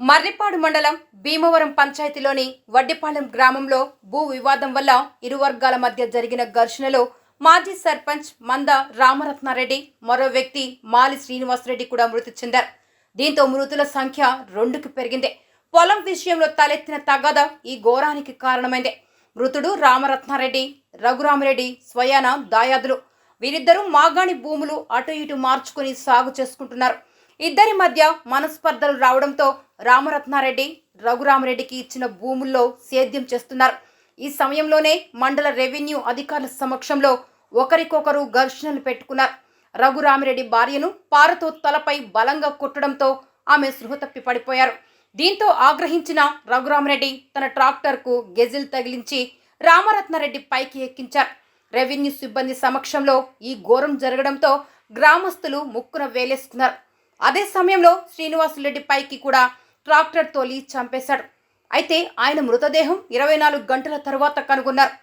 మర్రిపాడు మండలం భీమవరం పంచాయతీలోని వడ్డిపాలెం గ్రామంలో భూ వివాదం వల్ల ఇరు వర్గాల మధ్య జరిగిన ఘర్షణలో మాజీ సర్పంచ్ మంద రామరత్నారెడ్డి మరో వ్యక్తి మాలి శ్రీనివాసరెడ్డి కూడా మృతి చెందారు. దీంతో మృతుల సంఖ్య రెండుకు పెరిగింది. పొలం విషయంలో తలెత్తిన తగాద ఈ ఘోరానికి కారణమైంది. మృతుడు రామరత్నారెడ్డి రఘురామరెడ్డి స్వయాన దాయాదులు. వీరిద్దరూ మాగాణి భూములు అటు ఇటు మార్చుకుని సాగు చేసుకుంటున్నారు. ఇద్దరి మధ్య మనస్పర్ధలు రావడంతో రామరత్నారెడ్డి రఘురామరెడ్డికి ఇచ్చిన భూముల్లో సేద్యం చేస్తున్నారు. ఈ సమయంలోనే మండల రెవెన్యూ అధికారుల సమక్షంలో ఒకరికొకరు ఘర్షణలు పెట్టుకున్నారు. రఘురామిరెడ్డి భార్యను పారతో తలపై బలంగా కొట్టడంతో ఆమె సృహ తప్పి పడిపోయారు. దీంతో ఆగ్రహించిన రఘురామరెడ్డి తన ట్రాక్టర్కు గెజిల్ తగిలించి రామరత్నారెడ్డి పైకి ఎక్కించారు. రెవెన్యూ సిబ్బంది సమక్షంలో ఈ ఘోరం జరగడంతో గ్రామస్తులు ముక్కున వేలేసుకున్నారు. అదే సమయంలో శ్రీనివాసులరెడ్డి పైకి కూడా ట్రాక్టర్ తోలి చంపేశాడు. అయితే ఆయన మృతదేహం ఇరవై నాలుగు గంటల తర్వాత కనుగొన్నారు.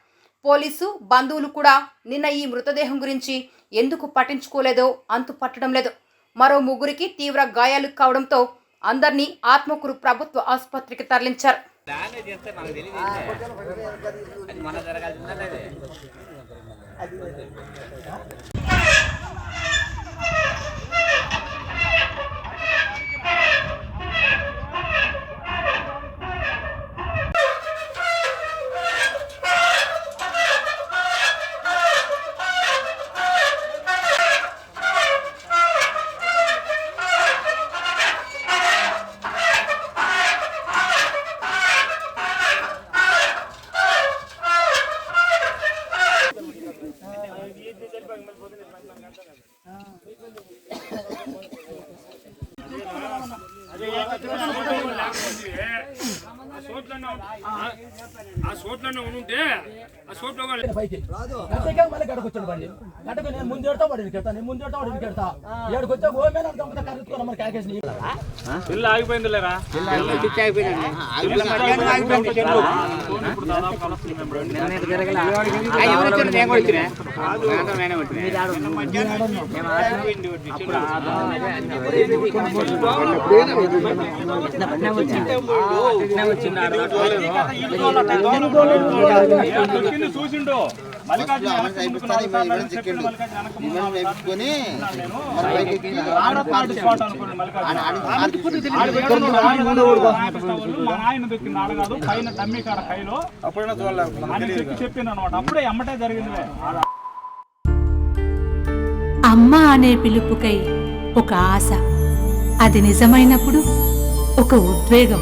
పోలీసు బంధువులు కూడా నిన్న ఈ మృతదేహం గురించి ఎందుకు పట్టించుకోలేదో అంతు పట్టడం లేదు. మరో ముగ్గురికి తీవ్ర గాయాలు కావడంతో అందరినీ ఆత్మకూరు ప్రభుత్వ ఆసుపత్రికి తరలించారు. 这个，这个，这个，这个，这，అది ఆ సోట్లన్న ఉంటే ఆ సోట్లో మళ్ళీ గడకు వచ్చాడు బండి. గంటకు నేను ముందు ఎడతా వాడు వెనకెడతా నేను ముందు ఎడతా వాడు వెనకెడతా ఏడుకు వచ్చా ఓమే నాకు గమ్మత కరెక్ట్ మరి కాకేసి పిల్ల ఆగిపోయింది లేరా? దొరికింది చూసిండు మా ఆయన దొక్కింది పైన కాడ కైలో చెప్పింది అనమాట అప్పుడే జరిగింది అమ్మ అనే పిలుపుకై ఒక ఆశ. అది నిజమైనప్పుడు ఒక ఉద్వేగం.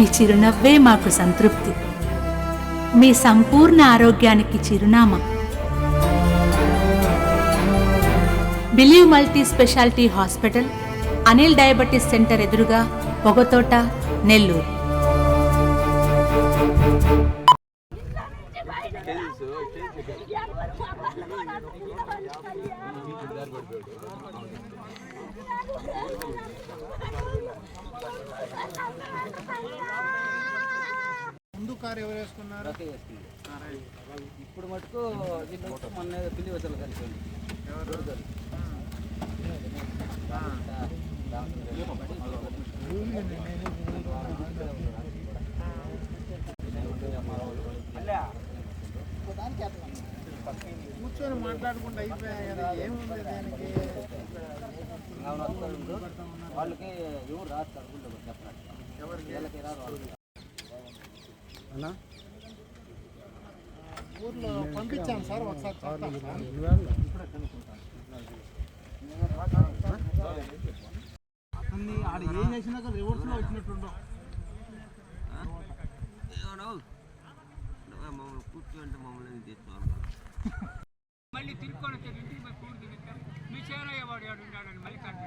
మీ చిరునవ్వే మాకు సంతృప్తి. మీ సంపూర్ణ ఆరోగ్యానికి చిరునామా. Believe multi speciality hospital Anil diabetes centre ఎదురుగా పొగతోట నెల్లూరు. కారు ఎవరు వేసుకున్నారు? ఇప్పుడు మటుకు వచ్చి మొన్న పిల్లి వసలు కలిసింది కూర్చొని మాట్లాడుకుంటూ అయిపోయాయి కదా ఏముంది దానికి? వాళ్ళకి ఎవరు కడుపులో చెప్పినట్టు ఎవరికి? వీళ్ళకి రాదు ఊర్లో పంపించాను సార్ ఒకసారి చెప్తాను సార్. అన్ని ఆడ ఏం చేసినాక రివర్స్లో వచ్చినట్టుండవు మమ్మల్ని కూర్చోంటే మమ్మల్ని తెచ్చుకోవాలి మళ్ళీ తిరుక్కొని వచ్చి ఇంటికి పోయి కూడి తిరిగితే మీ వాడు ఏడు ఉన్నాడని మళ్ళీ కట్ట